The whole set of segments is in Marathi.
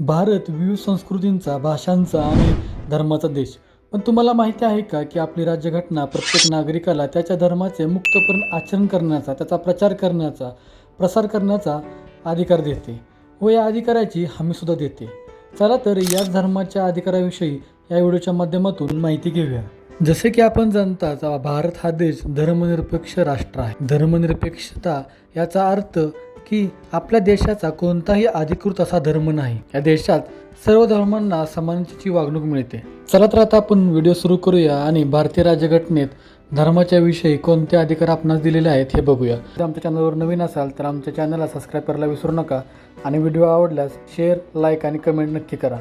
भारत विविध संस्कृतींचा भाषांचा आणि धर्माचा देश. पण तुम्हाला माहिती आहे का की आपली राज्यघटना प्रत्येक नागरिकाला त्याच्या धर्माचे मुक्तपूर्ण आचरण करण्याचा त्याचा प्रचार करण्याचा प्रसार करण्याचा अधिकार देते व या अधिकाराची हमीसुद्धा देते. चला तर याच धर्माच्या अधिकाराविषयी या व्हिडिओच्या माध्यमातून माहिती घेऊया. जसे की आपण जाणताच भारत हा देश धर्मनिरपेक्ष राष्ट्र आहे. धर्मनिरपेक्षता याचा अर्थ की आपल्या देशाचा कोणताही अधिकृत असा धर्म नाही. या देशात सर्व धर्मांना समानतेची वागणूक मिळते. चला तर आता आपण व्हिडिओ सुरू करूया आणि भारतीय राज्यघटनेत धर्माच्या विषयी कोणते अधिकार आपणास दिलेले आहेत हे बघूया. जर आमच्या चॅनलवर नवीन असाल तर आमच्या चॅनलला सबस्क्राईब करायला विसरू नका आणि व्हिडिओ आवडल्यास शेअर लाईक आणि कमेंट नक्की करा.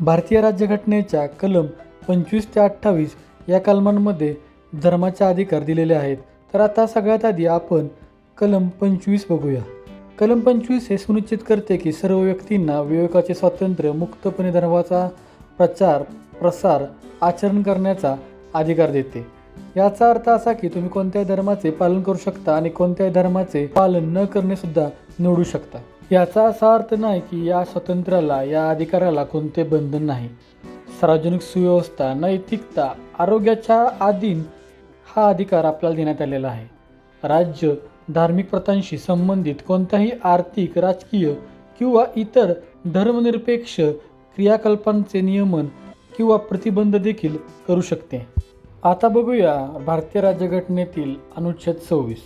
भारतीय राज्यघटनेच्या कलम पंचवीस ते अठ्ठावीस या कलमांमध्ये धर्माचे अधिकार दिलेले आहेत. तर आता सगळ्यात आधी आपण कलम पंचवीस बघूया. कलम पंचवीस हे सुनिश्चित करते की सर्व व्यक्तींना विवेकाचे स्वातंत्र्य मुक्तपणे धर्माचा प्रचार प्रसार आचरण करण्याचा अधिकार देते. याचा अर्थ असा की तुम्ही कोणत्याही धर्माचे पालन करू शकता आणि कोणत्याही धर्माचे पालन न करणे सुद्धा निवडू शकता. याचा असा अर्थ नाही की या स्वातंत्र्याला या अधिकाराला कोणते बंधन नाही. सार्वजनिक सुव्यवस्था नैतिकता आरोग्याच्या आधीन हा अधिकार आपल्याला देण्यात आलेला आहे. राज्य धार्मिक प्रथांशी संबंधित कोणत्याही आर्थिक राजकीय किंवा इतर धर्मनिरपेक्ष क्रियाकल्पांचे नियमन किंवा प्रतिबंध देखील करू शकते. आता बघूया भारतीय राज्यघटनेतील अनुच्छेद सव्वीस.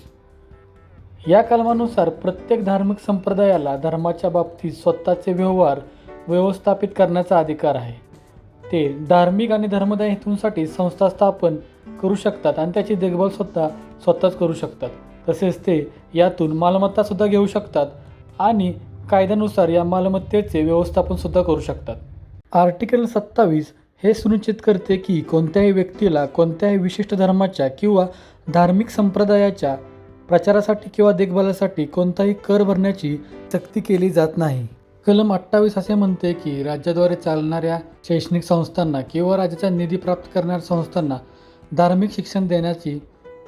या कलमानुसार प्रत्येक धार्मिक संप्रदायाला धर्माच्या बाबतीत स्वतःचे व्यवहार व्यवस्थापित करण्याचा अधिकार आहे. ते धार्मिक आणि धर्मदाय हेतूंसाठी संस्था स्थापन करू शकतात आणि त्याची देखभाल स्वतः स्वतःच करू शकतात. तसेच ते यातून मालमत्तासुद्धा घेऊ शकतात आणि कायद्यानुसार या मालमत्तेचे व्यवस्थापनसुद्धा करू शकतात. आर्टिकल सत्तावीस हे सुनिश्चित करते की कोणत्याही व्यक्तीला कोणत्याही विशिष्ट धर्माच्या किंवा धार्मिक संप्रदायाच्या प्रचारासाठी किंवा देखभालासाठी कोणताही कर भरण्याची सक्ती केली जात नाही. कलम अठ्ठावीस असे म्हणते की राज्याद्वारे चालणाऱ्या शैक्षणिक संस्थांना किंवा राज्याचा निधी प्राप्त करणाऱ्या संस्थांना धार्मिक शिक्षण देण्याची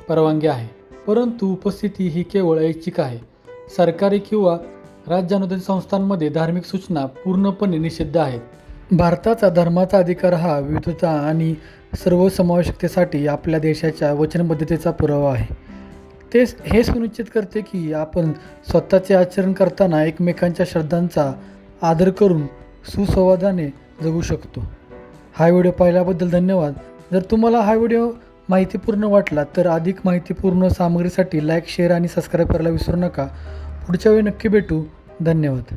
परवानगी आहे. परंतु उपस्थिती ही केवळ ऐच्छिक आहे. सरकारी किंवा राज्यानुदान संस्थांमध्ये धार्मिक सूचना पूर्णपणे निषिद्ध आहेत. भारताचा धर्माचा अधिकार हा विविधता आणि सर्वसमावेशकतेसाठी आपल्या देशाच्या वचनबद्धतेचा पुरावा आहे. तेच हे सुनिश्चित करते की आपण स्वतःचे आचरण करताना एकमेकांच्या श्रद्धांचा आदर करून सुसंवादाने जगू शकतो. हा व्हिडिओ पाहिल्याबद्दल धन्यवाद. जर तुम्हाला हा व्हिडिओ माहितीपूर्ण वाटला तर अधिक माहितीपूर्ण सामग्रीसाठी लाईक शेअर आणि सबस्क्राईब करायला विसरू नका. पुढच्या वेळी नक्की भेटू. धन्यवाद.